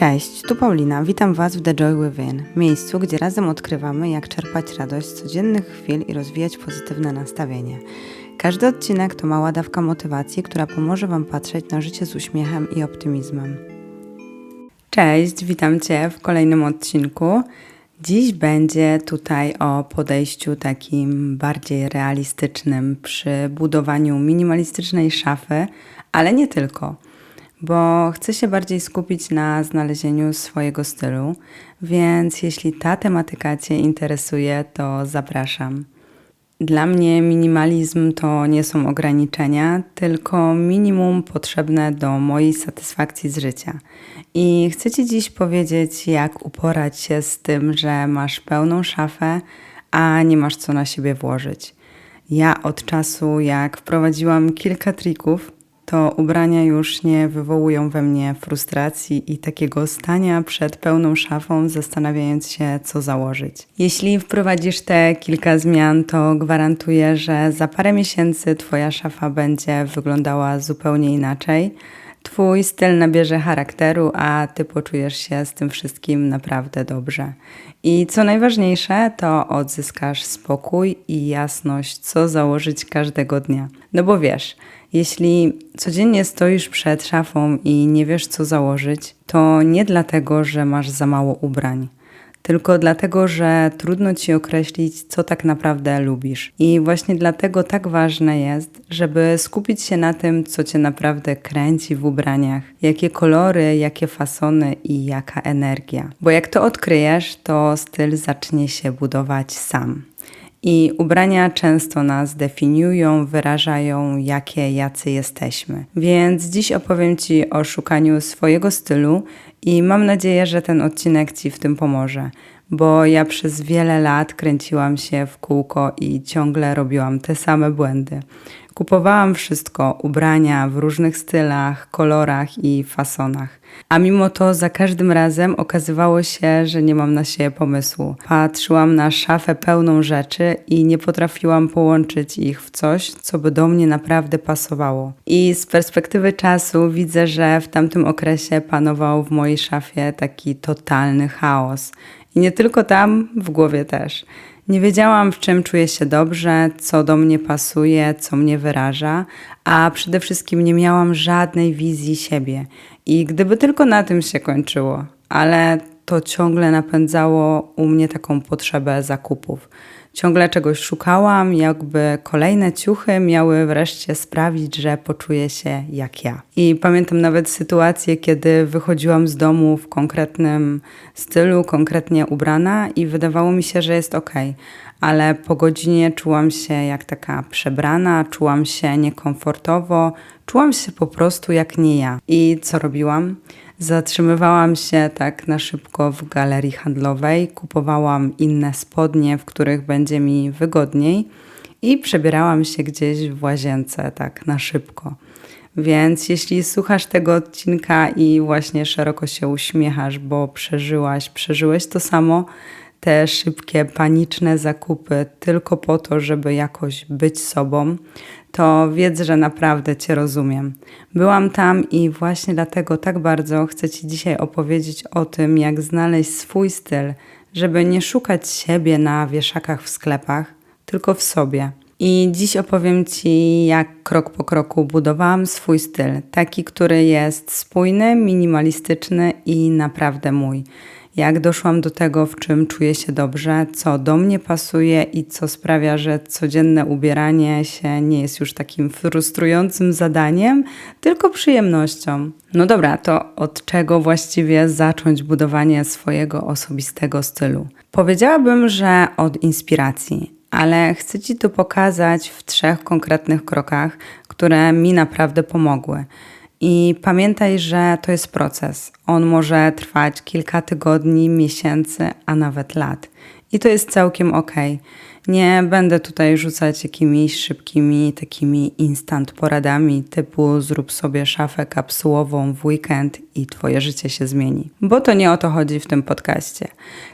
Cześć, tu Paulina. Witam Was w The Joy Within, miejscu, gdzie razem odkrywamy, jak czerpać radość z codziennych chwil i rozwijać pozytywne nastawienie. Każdy odcinek to mała dawka motywacji, która pomoże Wam patrzeć na życie z uśmiechem i optymizmem. Cześć, witam Cię w kolejnym odcinku. Dziś będzie tutaj o podejściu takim bardziej realistycznym przy budowaniu minimalistycznej szafy, ale nie tylko bo chcę się bardziej skupić na znalezieniu swojego stylu, więc jeśli ta tematyka Cię interesuje, to zapraszam. Dla mnie minimalizm to nie są ograniczenia, tylko minimum potrzebne do mojej satysfakcji z życia. I chcę Ci dziś powiedzieć, jak uporać się z tym, że masz pełną szafę, a nie masz co na siebie włożyć. Ja od czasu, jak wprowadziłam kilka trików, to ubrania już nie wywołują we mnie frustracji i takiego stania przed pełną szafą, zastanawiając się, co założyć. Jeśli wprowadzisz te kilka zmian, to gwarantuję, że za parę miesięcy Twoja szafa będzie wyglądała zupełnie inaczej. Twój styl nabierze charakteru, a ty poczujesz się z tym wszystkim naprawdę dobrze. I co najważniejsze, to odzyskasz spokój i jasność, co założyć każdego dnia. No bo wiesz, jeśli codziennie stoisz przed szafą i nie wiesz, co założyć, to nie dlatego, że masz za mało ubrań tylko dlatego, że trudno ci określić, co tak naprawdę lubisz. I właśnie dlatego tak ważne jest, żeby skupić się na tym, co cię naprawdę kręci w ubraniach, jakie kolory, jakie fasony i jaka energia. Bo jak to odkryjesz, to styl zacznie się budować sam. I ubrania często nas definiują, wyrażają, jakie jacy jesteśmy. Więc dziś opowiem Ci o szukaniu swojego stylu i mam nadzieję, że ten odcinek Ci w tym pomoże, bo ja przez wiele lat kręciłam się w kółko i ciągle robiłam te same błędy. Kupowałam wszystko, ubrania w różnych stylach, kolorach i fasonach. A mimo to za każdym razem okazywało się, że nie mam na siebie pomysłu. Patrzyłam na szafę pełną rzeczy i nie potrafiłam połączyć ich w coś, co by do mnie naprawdę pasowało. I z perspektywy czasu widzę, że w tamtym okresie panował w mojej szafie taki totalny chaos. I nie tylko tam, w głowie też. Nie wiedziałam, w czym czuję się dobrze, co do mnie pasuje, co mnie wyraża, a przede wszystkim nie miałam żadnej wizji siebie. I gdyby tylko na tym się kończyło, ale to ciągle napędzało u mnie taką potrzebę zakupów. Ciągle czegoś szukałam, jakby kolejne ciuchy miały wreszcie sprawić, że poczuję się jak ja. I pamiętam nawet sytuację, kiedy wychodziłam z domu w konkretnym stylu, konkretnie ubrana i wydawało mi się, że jest ok, ale po godzinie czułam się jak taka przebrana, czułam się niekomfortowo, czułam się po prostu jak nie ja. I co robiłam? Zatrzymywałam się tak na szybko w galerii handlowej, kupowałam inne spodnie, w których będzie mi wygodniej i przebierałam się gdzieś w łazience tak na szybko. Więc jeśli słuchasz tego odcinka i właśnie szeroko się uśmiechasz, bo przeżyłaś, przeżyłeś to samo, te szybkie, paniczne zakupy tylko po to, żeby jakoś być sobą, to wiedz, że naprawdę Cię rozumiem. Byłam tam i właśnie dlatego tak bardzo chcę Ci dzisiaj opowiedzieć o tym, jak znaleźć swój styl, żeby nie szukać siebie na wieszakach w sklepach, tylko w sobie. I dziś opowiem Ci, jak krok po kroku budowałam swój styl, taki, który jest spójny, minimalistyczny i naprawdę mój jak doszłam do tego, w czym czuję się dobrze, co do mnie pasuje i co sprawia, że codzienne ubieranie się nie jest już takim frustrującym zadaniem, tylko przyjemnością. No dobra, to od czego właściwie zacząć budowanie swojego osobistego stylu? Powiedziałabym, że od inspiracji, ale chcę Ci tu pokazać w trzech konkretnych krokach, które mi naprawdę pomogły. I pamiętaj, że to jest proces. On może trwać kilka tygodni, miesięcy, a nawet lat. I to jest całkiem ok. Nie będę tutaj rzucać jakimiś szybkimi, takimi instant poradami typu zrób sobie szafę kapsułową w weekend i twoje życie się zmieni. Bo to nie o to chodzi w tym podcaście.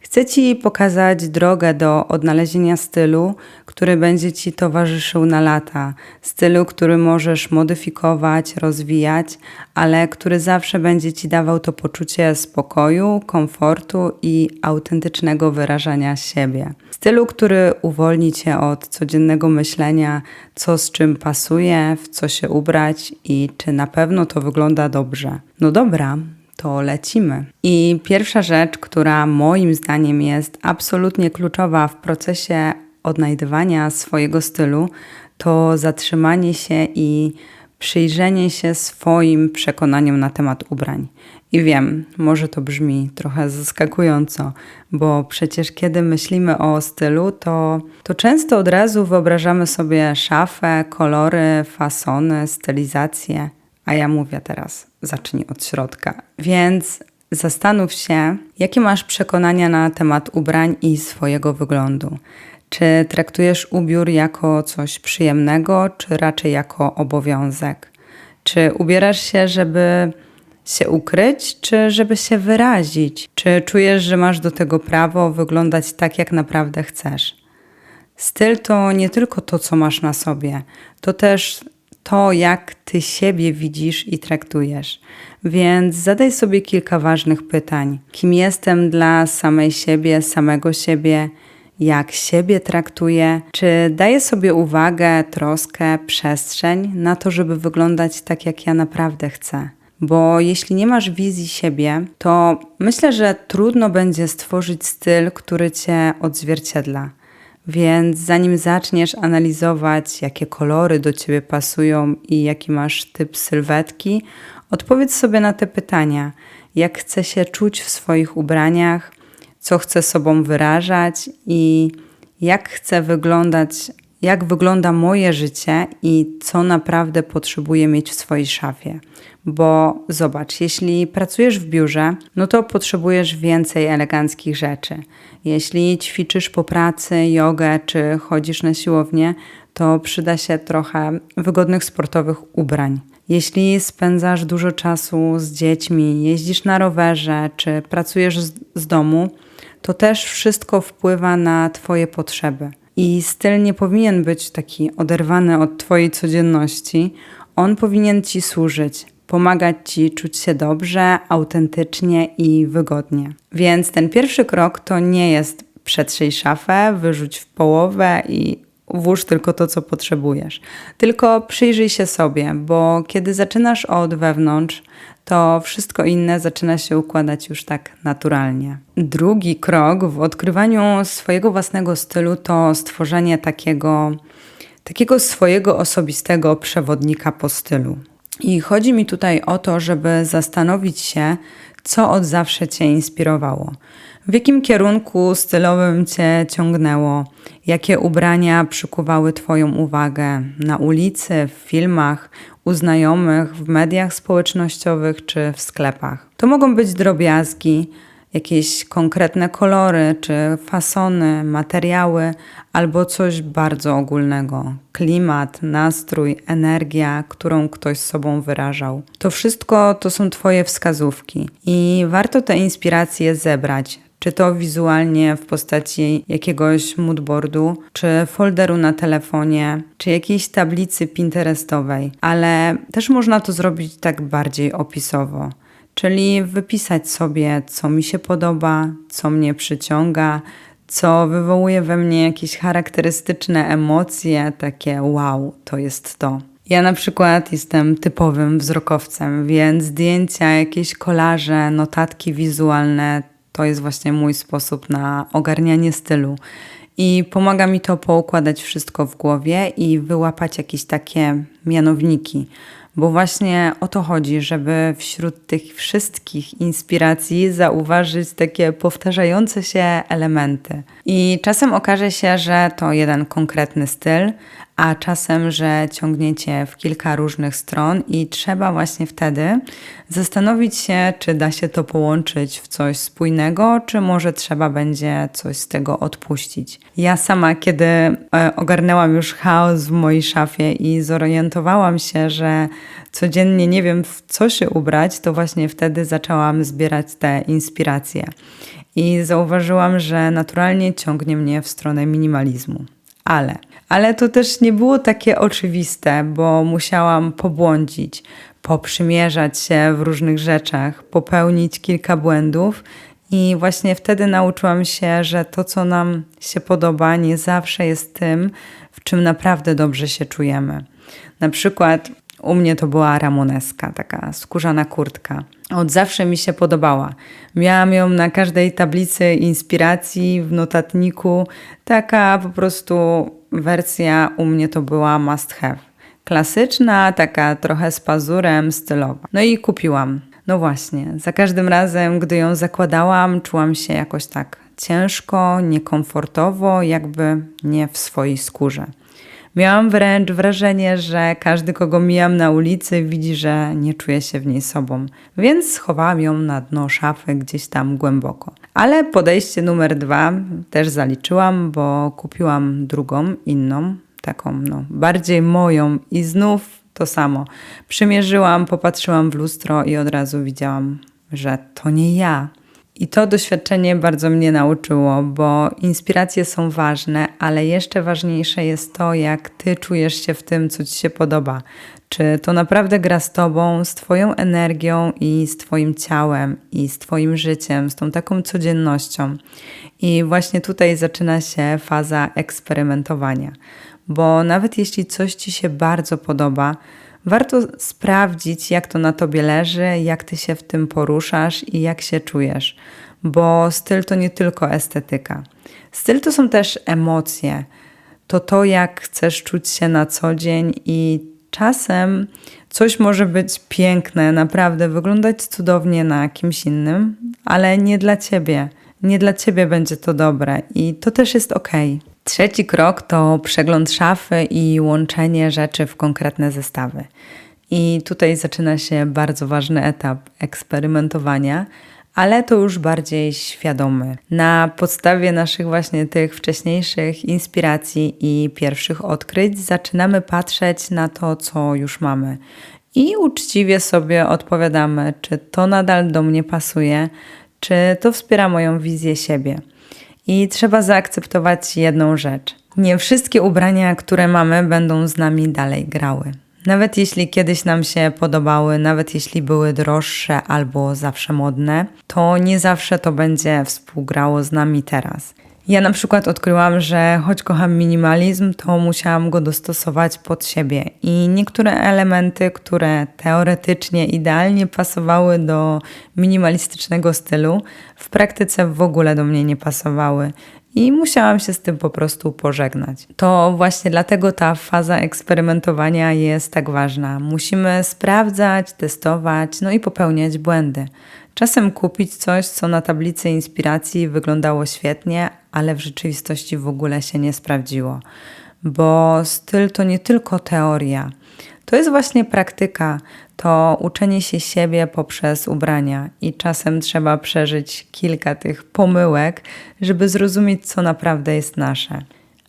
Chcę ci pokazać drogę do odnalezienia stylu, który będzie ci towarzyszył na lata. Stylu, który możesz modyfikować, rozwijać, ale który zawsze będzie ci dawał to poczucie spokoju, komfortu i autentycznego wyrażania siebie. Stylu, który uwolni cię od codziennego myślenia, co z czym pasuje, w co się ubrać i czy na pewno to wygląda dobrze. No dobra, to lecimy. I pierwsza rzecz, która moim zdaniem jest absolutnie kluczowa w procesie odnajdywania swojego stylu, to zatrzymanie się i przyjrzenie się swoim przekonaniom na temat ubrań. I wiem, może to brzmi trochę zaskakująco, bo przecież kiedy myślimy o stylu, to, to często od razu wyobrażamy sobie szafę, kolory, fasony, stylizację. A ja mówię teraz, zacznij od środka. Więc zastanów się, jakie masz przekonania na temat ubrań i swojego wyglądu. Czy traktujesz ubiór jako coś przyjemnego, czy raczej jako obowiązek? Czy ubierasz się, żeby się ukryć, czy żeby się wyrazić? Czy czujesz, że masz do tego prawo wyglądać tak, jak naprawdę chcesz? Styl to nie tylko to, co masz na sobie, to też to, jak ty siebie widzisz i traktujesz. Więc zadaj sobie kilka ważnych pytań. Kim jestem dla samej siebie, samego siebie? Jak siebie traktuję? Czy daję sobie uwagę, troskę, przestrzeń na to, żeby wyglądać tak, jak ja naprawdę chcę? Bo jeśli nie masz wizji siebie, to myślę, że trudno będzie stworzyć styl, który cię odzwierciedla. Więc zanim zaczniesz analizować, jakie kolory do ciebie pasują i jaki masz typ sylwetki, odpowiedz sobie na te pytania. Jak chcę się czuć w swoich ubraniach, co chcę sobą wyrażać i jak chcę wyglądać, jak wygląda moje życie i co naprawdę potrzebuję mieć w swojej szafie. Bo zobacz, jeśli pracujesz w biurze, no to potrzebujesz więcej eleganckich rzeczy. Jeśli ćwiczysz po pracy jogę czy chodzisz na siłownię, to przyda się trochę wygodnych sportowych ubrań. Jeśli spędzasz dużo czasu z dziećmi, jeździsz na rowerze czy pracujesz z, z domu, to też wszystko wpływa na Twoje potrzeby. I styl nie powinien być taki oderwany od Twojej codzienności. On powinien Ci służyć, pomagać Ci czuć się dobrze, autentycznie i wygodnie. Więc ten pierwszy krok to nie jest przetrzyj szafę, wyrzuć w połowę i włóż tylko to, co potrzebujesz. Tylko przyjrzyj się sobie, bo kiedy zaczynasz od wewnątrz, to wszystko inne zaczyna się układać już tak naturalnie. Drugi krok w odkrywaniu swojego własnego stylu to stworzenie takiego, takiego swojego osobistego przewodnika po stylu. I chodzi mi tutaj o to, żeby zastanowić się, co od zawsze Cię inspirowało. W jakim kierunku stylowym Cię ciągnęło? Jakie ubrania przykuwały Twoją uwagę na ulicy, w filmach, u znajomych, w mediach społecznościowych czy w sklepach? To mogą być drobiazgi, jakieś konkretne kolory czy fasony, materiały albo coś bardzo ogólnego. Klimat, nastrój, energia, którą ktoś sobą wyrażał. To wszystko to są Twoje wskazówki i warto te inspiracje zebrać. Czy to wizualnie w postaci jakiegoś moodboardu, czy folderu na telefonie, czy jakiejś tablicy Pinterestowej, ale też można to zrobić tak bardziej opisowo czyli wypisać sobie, co mi się podoba, co mnie przyciąga, co wywołuje we mnie jakieś charakterystyczne emocje, takie wow, to jest to. Ja na przykład jestem typowym wzrokowcem, więc zdjęcia, jakieś kolaże, notatki wizualne to jest właśnie mój sposób na ogarnianie stylu. I pomaga mi to poukładać wszystko w głowie i wyłapać jakieś takie mianowniki bo właśnie o to chodzi, żeby wśród tych wszystkich inspiracji zauważyć takie powtarzające się elementy. I czasem okaże się, że to jeden konkretny styl, a czasem, że ciągniecie w kilka różnych stron i trzeba właśnie wtedy zastanowić się, czy da się to połączyć w coś spójnego, czy może trzeba będzie coś z tego odpuścić. Ja sama, kiedy e, ogarnęłam już chaos w mojej szafie i zorientowałam się, że codziennie nie wiem w co się ubrać, to właśnie wtedy zaczęłam zbierać te inspiracje. I zauważyłam, że naturalnie ciągnie mnie w stronę minimalizmu. Ale, ale to też nie było takie oczywiste, bo musiałam pobłądzić, poprzymierzać się w różnych rzeczach, popełnić kilka błędów i właśnie wtedy nauczyłam się, że to, co nam się podoba, nie zawsze jest tym, w czym naprawdę dobrze się czujemy. Na przykład u mnie to była ramoneska, taka skórzana kurtka. Od zawsze mi się podobała. Miałam ją na każdej tablicy inspiracji w notatniku. Taka po prostu wersja u mnie to była must have. Klasyczna, taka trochę z pazurem, stylowa. No i kupiłam. No właśnie, za każdym razem, gdy ją zakładałam, czułam się jakoś tak ciężko, niekomfortowo, jakby nie w swojej skórze. Miałam wręcz wrażenie, że każdy, kogo mijam na ulicy, widzi, że nie czuję się w niej sobą, więc schowałam ją na dno szafy gdzieś tam głęboko. Ale podejście numer dwa też zaliczyłam, bo kupiłam drugą, inną, taką no, bardziej moją i znów to samo. Przymierzyłam, popatrzyłam w lustro i od razu widziałam, że to nie ja. I to doświadczenie bardzo mnie nauczyło, bo inspiracje są ważne, ale jeszcze ważniejsze jest to, jak ty czujesz się w tym, co ci się podoba. Czy to naprawdę gra z tobą, z twoją energią i z twoim ciałem i z twoim życiem, z tą taką codziennością. I właśnie tutaj zaczyna się faza eksperymentowania, bo nawet jeśli coś ci się bardzo podoba, warto sprawdzić, jak to na tobie leży, jak ty się w tym poruszasz i jak się czujesz, bo styl to nie tylko estetyka. Styl to są też emocje. To to, jak chcesz czuć się na co dzień i czasem coś może być piękne, naprawdę wyglądać cudownie na kimś innym, ale nie dla ciebie. Nie dla ciebie będzie to dobre i to też jest ok. Trzeci krok to przegląd szafy i łączenie rzeczy w konkretne zestawy. I tutaj zaczyna się bardzo ważny etap eksperymentowania, ale to już bardziej świadomy. Na podstawie naszych właśnie tych wcześniejszych inspiracji i pierwszych odkryć zaczynamy patrzeć na to, co już mamy. I uczciwie sobie odpowiadamy, czy to nadal do mnie pasuje, czy to wspiera moją wizję siebie. I trzeba zaakceptować jedną rzecz. Nie wszystkie ubrania, które mamy, będą z nami dalej grały. Nawet jeśli kiedyś nam się podobały, nawet jeśli były droższe albo zawsze modne, to nie zawsze to będzie współgrało z nami teraz. Ja na przykład odkryłam, że choć kocham minimalizm, to musiałam go dostosować pod siebie i niektóre elementy, które teoretycznie idealnie pasowały do minimalistycznego stylu, w praktyce w ogóle do mnie nie pasowały. I musiałam się z tym po prostu pożegnać. To właśnie dlatego ta faza eksperymentowania jest tak ważna. Musimy sprawdzać, testować, no i popełniać błędy. Czasem kupić coś, co na tablicy inspiracji wyglądało świetnie, ale w rzeczywistości w ogóle się nie sprawdziło. Bo styl to nie tylko teoria. To jest właśnie praktyka, to uczenie się siebie poprzez ubrania i czasem trzeba przeżyć kilka tych pomyłek, żeby zrozumieć, co naprawdę jest nasze.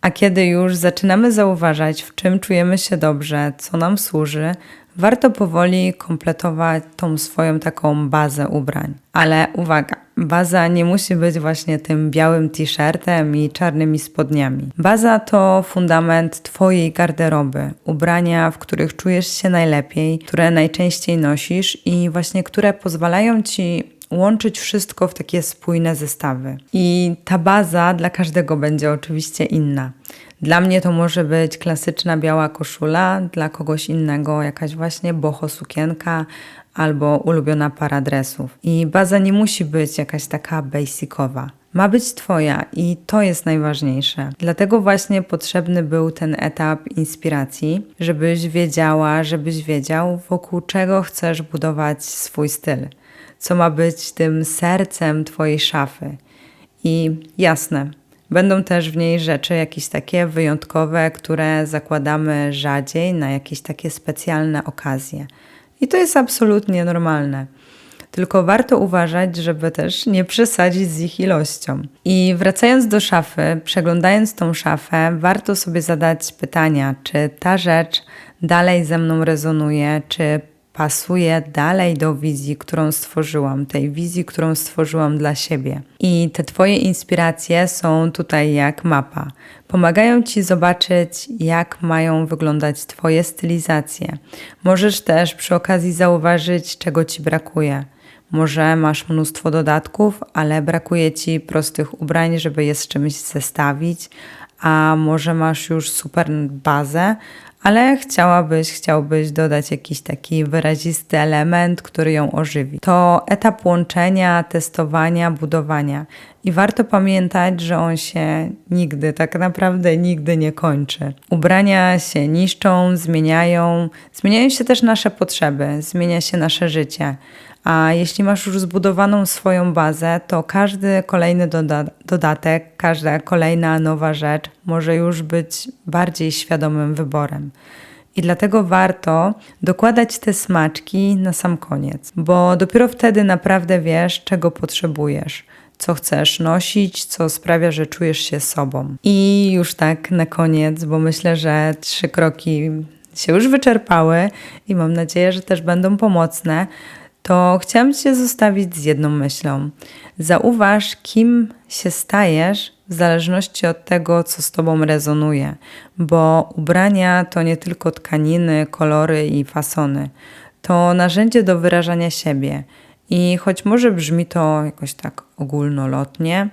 A kiedy już zaczynamy zauważać, w czym czujemy się dobrze, co nam służy, warto powoli kompletować tą swoją taką bazę ubrań. Ale uwaga, baza nie musi być właśnie tym białym t-shirtem i czarnymi spodniami. Baza to fundament Twojej garderoby, ubrania, w których czujesz się najlepiej, które najczęściej nosisz i właśnie które pozwalają Ci łączyć wszystko w takie spójne zestawy. I ta baza dla każdego będzie oczywiście inna. Dla mnie to może być klasyczna biała koszula, dla kogoś innego jakaś właśnie boho sukienka albo ulubiona para dresów. I baza nie musi być jakaś taka basicowa. Ma być Twoja i to jest najważniejsze. Dlatego właśnie potrzebny był ten etap inspiracji, żebyś wiedziała, żebyś wiedział, wokół czego chcesz budować swój styl, co ma być tym sercem Twojej szafy. I jasne, Będą też w niej rzeczy jakieś takie wyjątkowe, które zakładamy rzadziej na jakieś takie specjalne okazje. I to jest absolutnie normalne. Tylko warto uważać, żeby też nie przesadzić z ich ilością. I wracając do szafy, przeglądając tą szafę, warto sobie zadać pytania, czy ta rzecz dalej ze mną rezonuje, czy pasuje dalej do wizji, którą stworzyłam, tej wizji, którą stworzyłam dla siebie. I te Twoje inspiracje są tutaj jak mapa. Pomagają Ci zobaczyć, jak mają wyglądać Twoje stylizacje. Możesz też przy okazji zauważyć, czego Ci brakuje. Może masz mnóstwo dodatków, ale brakuje ci prostych ubrań, żeby je z czymś zestawić, a może masz już super bazę, ale chciałabyś, chciałbyś dodać jakiś taki wyrazisty element, który ją ożywi. To etap łączenia, testowania, budowania. I warto pamiętać, że on się nigdy, tak naprawdę nigdy nie kończy. Ubrania się niszczą, zmieniają, zmieniają się też nasze potrzeby, zmienia się nasze życie. A jeśli masz już zbudowaną swoją bazę, to każdy kolejny doda dodatek, każda kolejna nowa rzecz może już być bardziej świadomym wyborem. I dlatego warto dokładać te smaczki na sam koniec, bo dopiero wtedy naprawdę wiesz, czego potrzebujesz, co chcesz nosić, co sprawia, że czujesz się sobą. I już tak na koniec, bo myślę, że trzy kroki się już wyczerpały i mam nadzieję, że też będą pomocne to chciałam Cię zostawić z jedną myślą. Zauważ, kim się stajesz w zależności od tego, co z Tobą rezonuje, bo ubrania to nie tylko tkaniny, kolory i fasony. To narzędzie do wyrażania siebie. I choć może brzmi to jakoś tak ogólnolotnie,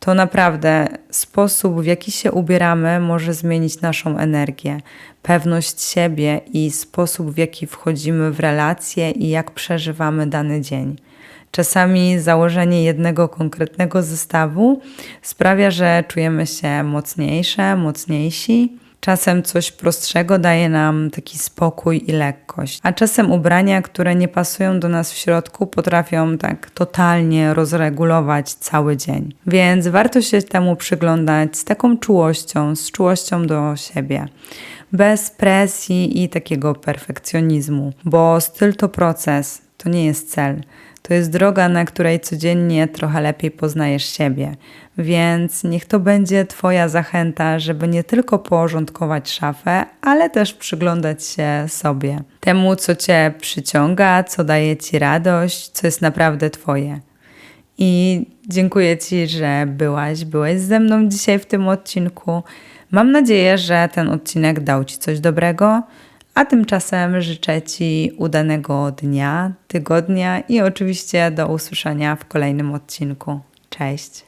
to naprawdę sposób, w jaki się ubieramy, może zmienić naszą energię, pewność siebie i sposób, w jaki wchodzimy w relacje i jak przeżywamy dany dzień. Czasami założenie jednego konkretnego zestawu sprawia, że czujemy się mocniejsze, mocniejsi Czasem coś prostszego daje nam taki spokój i lekkość, a czasem ubrania, które nie pasują do nas w środku, potrafią tak totalnie rozregulować cały dzień. Więc warto się temu przyglądać z taką czułością, z czułością do siebie bez presji i takiego perfekcjonizmu, bo styl to proces, to nie jest cel. To jest droga, na której codziennie trochę lepiej poznajesz siebie. Więc niech to będzie Twoja zachęta, żeby nie tylko porządkować szafę, ale też przyglądać się sobie. Temu, co Cię przyciąga, co daje Ci radość, co jest naprawdę Twoje. I dziękuję Ci, że byłaś, byłeś ze mną dzisiaj w tym odcinku. Mam nadzieję, że ten odcinek dał Ci coś dobrego a tymczasem życzę Ci udanego dnia, tygodnia i oczywiście do usłyszenia w kolejnym odcinku. Cześć!